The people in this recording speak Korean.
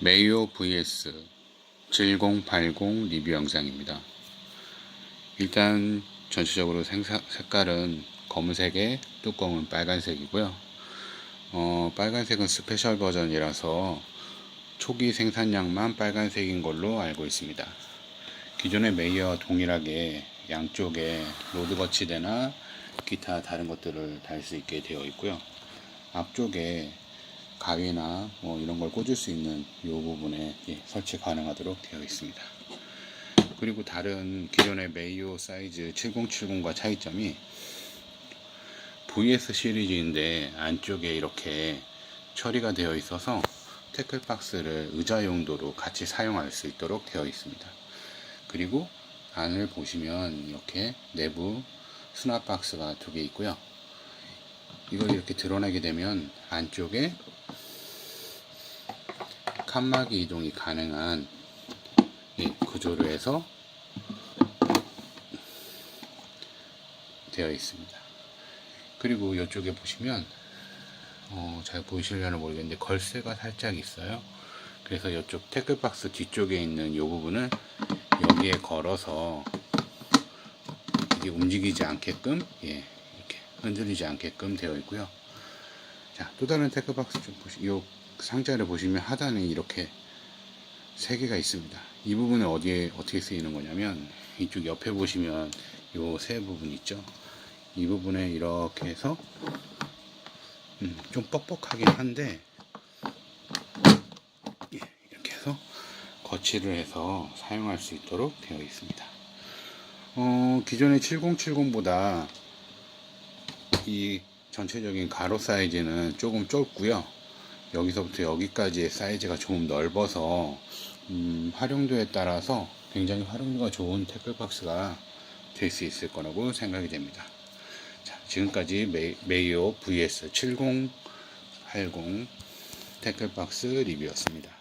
메이오 vs 7080 리뷰 영상입니다. 일단 전체적으로 생사, 색깔은 검은색에 뚜껑은 빨간색이고요. 어, 빨간색은 스페셜 버전이라서 초기 생산량만 빨간색인 걸로 알고 있습니다. 기존의 메이어와 동일하게 양쪽에 로드 거치대나 기타 다른 것들을 달 수 있게 되어 있고요. 앞쪽에 가위나 뭐 이런 걸 꽂을 수 있는 이 부분에 예, 설치 가능하도록 되어 있습니다. 그리고 다른 기존의 메이오 사이즈 7070과 차이점이 VS 시리즈인데 안쪽에 이렇게 처리가 되어 있어서 태클 박스를 의자 용도로 같이 사용할 수 있도록 되어 있습니다. 그리고 안을 보시면 이렇게 내부 수납 박스가 두 개 있고요. 이걸 이렇게 드러내게 되면 안쪽에 칸막이 이동이 가능한 이 구조로 해서 되어 있습니다. 그리고 이쪽에 보시면 어, 잘 보이시려나 모르겠는데 걸쇠가 살짝 있어요. 그래서 이쪽 태클박스 뒤쪽에 있는 이 부분을 여기에 걸어서 이게 움직이지 않게끔 예, 이렇게 흔들리지 않게끔 되어 있고요. 자, 또 다른 태클박스 좀 보시, 이 상자를 보시면 하단에 이렇게 세 개가 있습니다. 이 부분은 어디에 어떻게 쓰이는 거냐면 이쪽 옆에 보시면 이세 부분 있죠. 이 부분에 이렇게 해서 음, 좀 뻑뻑하긴 한데 예, 이렇게 해서 거치를 해서 사용할 수 있도록 되어 있습니다. 어, 기존의 7070보다 이 전체적인 가로 사이즈는 조금 좁고요. 여기서부터 여기까지의 사이즈가 조금 넓어서 음, 활용도에 따라서 굉장히 활용도가 좋은 태클박스가 될 수 있을 거라고 생각이 됩니다. 자, 지금까지 메, 메이오 vs 7080 태클박스 리뷰였습니다.